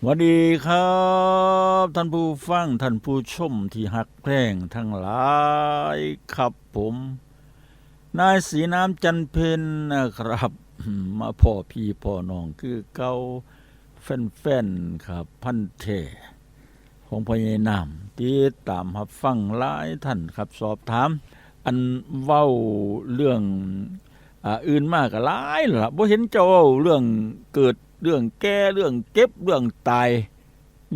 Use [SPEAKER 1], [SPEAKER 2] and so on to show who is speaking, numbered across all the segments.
[SPEAKER 1] สวัสดีครับ ท่านผู้ฟัง ท่านผู้ชมที่หักแพร่งทั้งหลายครับผม นายสีน้ำจันเพนนะครับ มาพ่อพี่พ่อน้องคือเก่าแฟนๆครับ พันเทของพญ่น้ำติดตามรับฟังหลายท่านครับสอบถาม อันเว้าเรื่องอ,อื่นมากก็หลายล่ะบ่เห็นเจ้าเว้าเรื่องเกิด เรื่องแก่เรื่องเก็บเรื่องตาย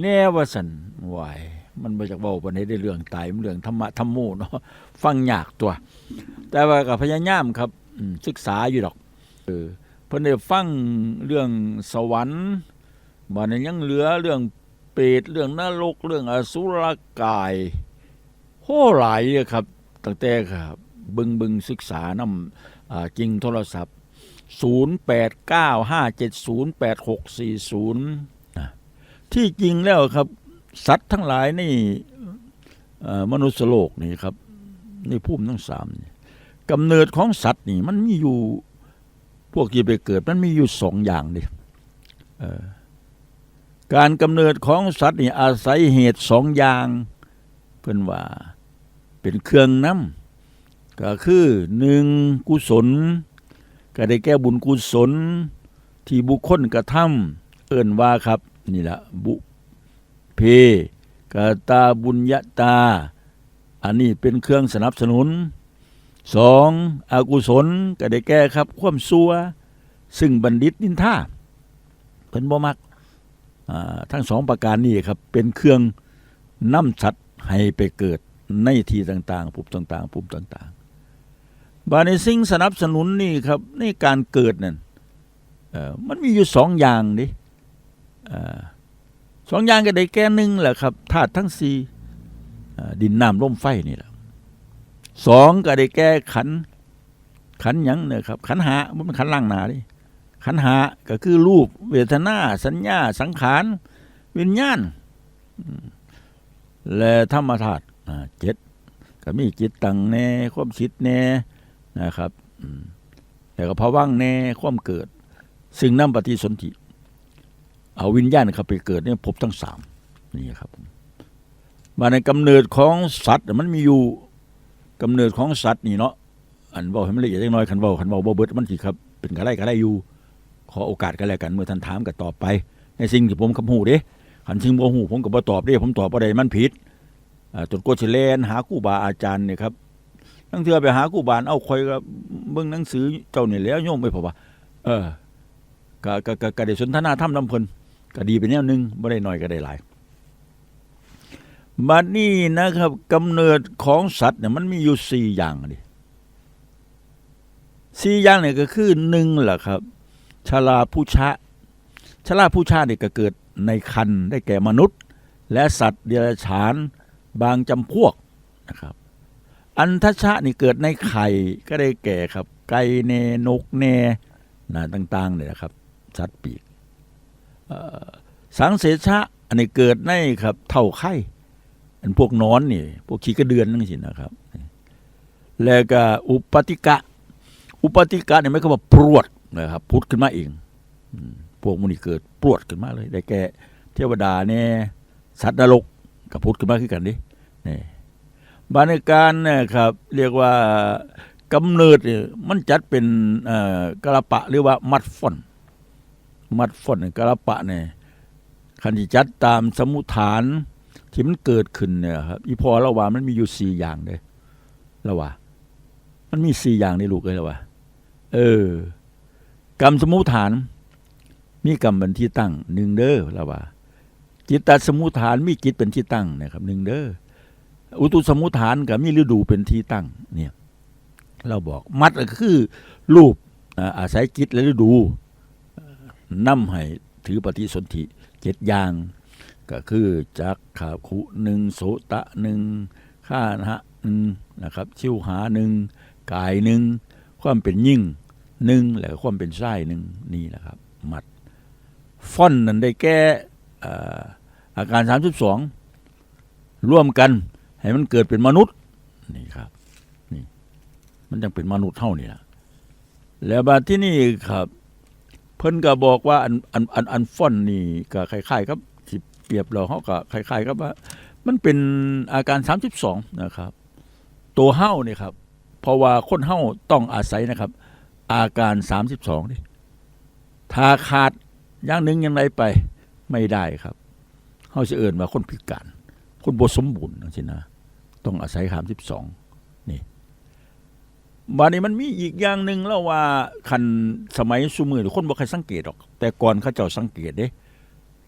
[SPEAKER 1] แน่ว่าสันวายมันมาจากเว้าปานใดได้เรื่องตายมันเรื่องธรรมะธรรมโมเนาะฟังยากตัว แต่ว่าก็พยายามครับศึกษาอยู่ดอกเออเพิ่นได้ฟังเรื่องสวรรค์บ่นั้นยังเหลือเรื่องเปรตเรื่องนรกเรื่องอสุรกายโหหลายเลยครับตั้งแต่ครับ บึงบึงศึกษานำอ่าจริงโทรศัพท์ 0895708640นะที่จริงแล้วครับ สัตว์ทั้งหลายนี่มนุษย์โลกนี่ครับในภูมิทั้งสามกำเนิดของสัตว์นี่ มันมีอยู่พวกที่ไปเกิด มันมีอยู่สองอย่างดิเอ่การกำเนิดของสัตว์นี่อาศัยเหตุสองอย่างเพิ่นว่าเป็นเครื่องน้ำก็คือหนึ่งกุศล ก็ได้แก้บุญกุศล ที่บุคคลกระทำเอิ่นว่าครับ นี่ละบุเพกตาบุญญาตา อันนี้เป็นเครื่องสนับสนุนสองอกุศลก็ได้แก้ครับ ความซัว ซึ่งบัณฑิตนินท่าเพิ่นบ่มักทั้งสองประการนี้ครับ เป็นเครื่องนำสัตว์ให้ไปเกิดในที่ต่างๆภูมิต่างๆภูมิต่างๆ บาในสิ่งสนับสนุนนี่ครับในการเกิดนั่นเอ่อมันมีอยู่สองอย่างดิสองอย่างก็ได้แก่หนึ่งแหละครับธาตุทั้งสี่ดินน้ำลมไฟนี่แหละสองก็ได้แก่ขันขันยังเนี่ยครับขันหาบ่แมันขันล่างหนาดิขันหาก็คือรูป เวทนา สัญญา สังขารวิญญาณและธรรมธาตุเจ็ดก็มีจิตตังแน่ความคิดแน่ นะครับแต่ก็ภาวังแน่ความเกิด ซึ่งนำปฏิสนธิเอาวิญญาณเข้าไปเกิดเนี่ยพบทั้งสามนี่ครับมาในกำเนิดของสัตว์มันมีอยู่กำเนิดของสัตว์นี่เนาะอันเว่าให้มันละเอียดเล็กน้อยคันเว่าคันเว่าบ่เบิดมันสิครับเป็นกระไรกระไรอยู่ ขอโอกาสกันแล้วกันเมื่อท่านถามก็ตอบไป ในสิ่งที่ผมคำหูเด้คันสิ่งบ่หูผมก็บ่ตอบเด้ผมตอบบ่ได้มันผิดจนกว่าสิแลนหาครูบาอาจารย์เนี่ยครับ ตั้งเทือไปหากูบานเอาคอยก็เบิ่งหนังสือเจ้านี่แล้วโยมไปพอว่าเออก็ก็ก็ก็ได้สนทนาธรรมนำเพิ่นก็ดีไปแนวหนึงบ่ได้น้อยก็ได้หลายบัดนี้นะครับกำเนิดของสัตว์เนี่ยมันมีอยู่สี่อย่างดิสี่อย่างเนี่ยก็คือหนึ่งแหละครับชราผู้ชะชราผู้ชาเนี่ยก็เกิดในคันได้แก่มนุษย์ และสัตว์เดรัจฉานบางจำพวกนะครับ อันทชะนี่เกิดในไข่ก็ได้แก่ครับ ไก่เนนกเนนะต่างๆเนี่ยนะครับสัตว์ปีกสังเสชะอันนี้เกิดในครับ เท่าไข่อันพวกนอนนี่ พวกขี้กระเดือนนั่นสินะครับ แล้วก็อุปติกะ อุปติกะเนี่ยไม่ก็ว่าปรวดนะครับพุดขึ้นมาเองพวกมันนี่เกิดปรวดขึ้นมาเลย ได้แก่เทวดาเนี่ยสัตว์นรกกับพุดขึ้นมาคือกันดินี่ บานในการเนี่ยครับเรียกว่ากำเนิดเนี่ยมันจัดเป็นกระปะหรือว่ามัดฟอน มัดฟอนกระปะเนี่ยคันที่จัดตามสมุฐานที่มันเกิดขึ้นเนี่ยครับอีพอละว่ามันมีอยู่สี่อย่างเลยละว่า มันมีสี่อย่างในลูกเลยละว่า เออ กรรมสมุฐาน มีกรรมเป็นที่ตั้งหนึ่งเด้อละว่าจิตตสมุฐานมีจิตเป็นที่ตั้งนะครับหนึ่งเด้อ อุตุสมุทฐานกับมีฤดูเป็นที่ตั้งเนี่ยเราบอกมัดก็คือรูปอาศัยจิตและฤดูนำให้ถือปฏิสนธิเจ็ดอย่าง ก็คือจักขาคุหนึ่งโสตะหนึ่งข้านะหนึ่งนะครับ ชิวหาหนึ่งกายหนึ่งความเป็นยิ่งหนึ่งแล้วความเป็นไส้หนึ่งนี่นะครับ มัดฟ่อนนั้นได้แก้อ่าอาการสามสิบสองร่วมกัน ให้มันเกิดเป็นมนุษย์นี่ครับนี่มันยังเป็นมนุษย์เท่านี่ละแล้วบาที่นี่ครับ เพิ่นก็บอกว่าอันอันอันอันฟอนนี่ก็คล้ายๆครับที่เปรียบเราเขาก็คล้ายๆกับว่า มันเป็นอาการ 32 นะครับ ตัวเฮ้านี่ครับ เพราะว่าคนเฮ้าต้องอาศัยนะครับ อาการ 32นี่ถ้าขาดอย่างหนึ่งอย่างไรไปไม่ได้ครับเฮาจะเอิ่นว่าคนพิการ คนบสมบูรณ์จังซี่นะ ต้องอาศัย32นี่บัดนี้มันมีอีกอย่างหนึ่งแล้วว่าคันสมัยซุมือคนบ่เคยสังเกตหรอก แต่ก่อนเขาเจ้าสังเกตเด้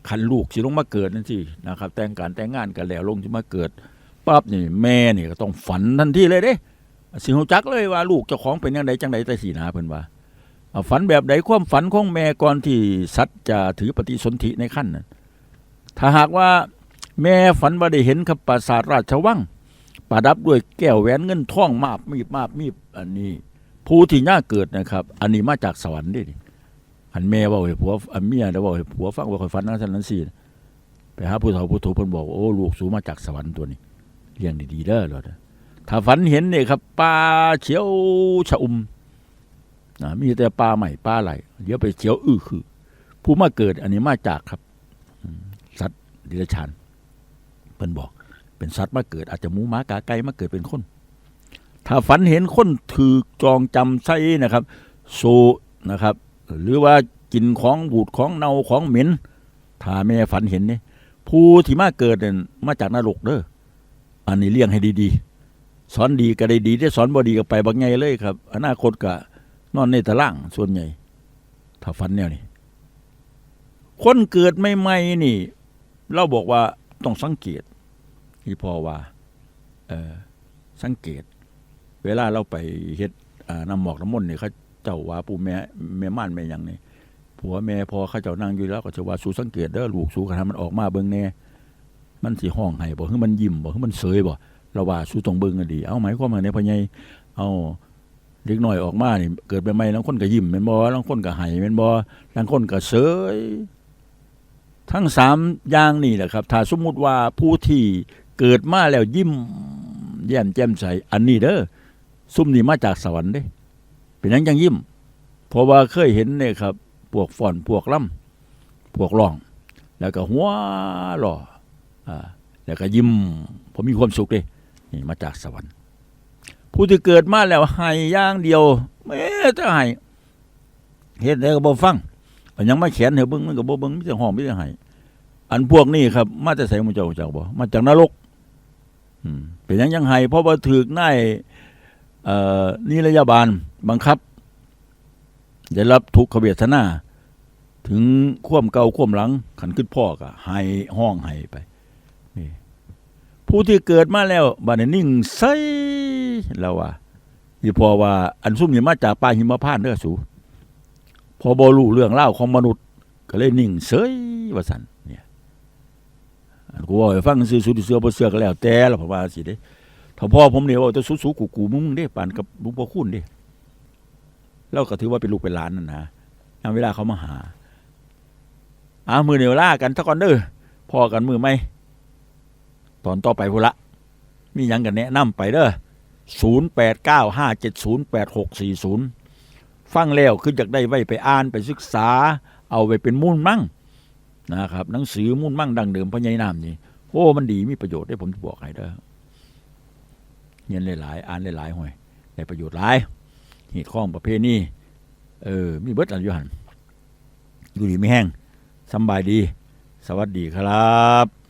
[SPEAKER 1] คันลูกสิลงมาเกิดนั่นสินะครับ แต่งการแต่งงานกันแล้วลงสิมาเกิดปั๊บนี่แม่นี่ก็ต้องฝันทันทีเลยเด้สิฮู้จักเลยว่าลูกเจ้าของเป็นจังไดจังไดแต่สีหนาเพิ่นว่าฝันแบบใดความฝันของแม่ก่อนที่สัตว์จะถือปฏิสนธิในขั้นนั้นถ้าหากว่าแม่ฝันว่าได้เห็นกับปราสาทราชวัง ประดับด้วยแก้วแหวนเงินทองมาบมีบมาบมีบอันนี้ ผู้ที่น่าเกิดนะครับ อันนี้มาจากสวรรค์ดิอันแม่ว่าให้ผัวอันเมียได้เว่าให้ผัวฟังว่าคอยฝันนั้นนั้นนั้นสิไปหาผู้เฒ่าผู้ถูกเพิ่นบอกโอ้ลูกสูมาจากสวรรค์ตัวนี้เลี้ยงดีๆเด้อเลยถ้าฝันเห็นเนี่ยครับปลาเขียวชะอุ่มนะมีแต่ปลาใหม่ปลาไหลเดี๋ยวไปเขียวอื้อคือ ผู้มาเกิดอันนี้มาจากครับ สัตว์ดิรัจฉานเพิ่นบอก เป็นสัตว์มาเกิด อาจจะหมูหมากาไก่มาเกิดเป็นคน ถ้าฝันเห็นคนถือจองจำไส้นะครับโซนะครับ หรือว่ากินของบูดของเน่าของเหม็นถ้าแม่ฝันเห็นเนี่ยผู้ที่มาเกิดเนี่ยมาจากนรกเด้ออันนี้เลี้ยงให้ดีๆ สอนดีก็ได้ดีได้สอนบ่ดีก็ไปบักไงเลยครับ อนาคตก็นอนในตารางส่วนใหญ่ ถ้าฝันแนวนี้คนเกิดใหม่ๆนี่ เราบอกว่าต้องสังเกต ที่พอว่าสังเกต เวลาเราไปเฮ็ดน้ำหมอกน้ำมนต์นี่ยเขาเจ้าว่าปู่แม่แม่ม่านแม่ยังเนี่ยผัวแม่พอเขาเจ้านั่งอยู่แล้วก็จะว่าสู้สังเกตเด้อลูกสู้กันมันออกมาเบิ่งแน่มันสิห้องให้บ่คือมันยิ้มบ่คือมันเสยบ่เราว่าสู้ต้องเบิ่งกันดี เอาหมายความว่าในพ่อใหญ่เอาเด็กน้อยออกมานี่เกิดใหม่างคนก็ยิ้มแม่นบ่บางคนก็ให้แม่นบ่บางคนก็เสยทั้งสามอย่างนี่แหละครับ ถ้าสมมุติว่าผู้ที่ เกิดมาแล้วยิ้มแย้มแจ่มใส อันนี้เด้อซุ่มนี่มาจากสวรรค์เด้ เป็นยังจังยิ้ม เพราะว่าเคยเห็นเนี่ยครับ พวกฟ่อนพวกล่ำพวกร้อง แล้วก็หัวหล่ออ่าแล้วก็ยิ้มผมมีความสุขเลยนี่มาจากสวรรค์ ผู้ที่เกิดมาแล้วให้อย่างเดียวแม้จะให้เฮ็ดได้วก็บ่ฟังอันยังไมาแขนให้เบิ่งมันก็บ่เบิ่งมีแต่ห้องมีแต่ให้อันพวกนี้ครับ มาแต่ไสหมู่เจ้าเจ้าบ่มาจากนรก เป็นยังยังให้เพราะว่าถูกนายนิรยาบาลบังคับ ได้รับทุกขเวทนา ถึงความเก่าความหลัง ขันขึ้นพ่อก็ให้ห้องให้ไปผู้ที่เกิดมาแล้วบัดนี้นิ่งใสแล้วว่าที่พอว่าอันซุ่มนี่มาจากป่าหิมพานต์เด้อสูพอบ่รู้เรื่องเล่าของมนุษย์ ก็เลยนิ่งเฉยว่าซั่นเนี่ยอัน กูว่าให้ฟังซื่อสุดเสือบ่เสือก็แล้วแต่แล้วผมว่าสิเด้ถ้าพ่อผมเนี่ยว่าจะสู้ๆกูๆมึงเด้ปานกับหลุงพ่อคุณเด้เราก็ถือว่าเป็นลูกเป็นหลานนั่นนะยามเวลาเขามาหาอามือเดียวล่ากันสักก่อนเด้อพอกันมือไหมตอนต่อไปพุละมียังกันแนะนำไปเด้อศูนย์แปดเก้าห้าเจ็ดศูนย์แปดหกสี่ศูนย์ฟังแล้วคืออยากได้ไว้ไปอ่านไปศึกษา เอาไปเป็นมุ่นมั่ง นะครับหนังสือมุ่นมั่งดังเดิมพญายนามนี่โอ้มันดีมีประโยชน์ได้ผมจะบอกให้เด้อเงียนหลายๆอ่านหลายๆห่วยได้ประโยชน์หลายเหตุข้องประเภทนี้เออมีเบิดอันยุหันอยู่ดีไม่แห้งสบายดี สวัสดีครับ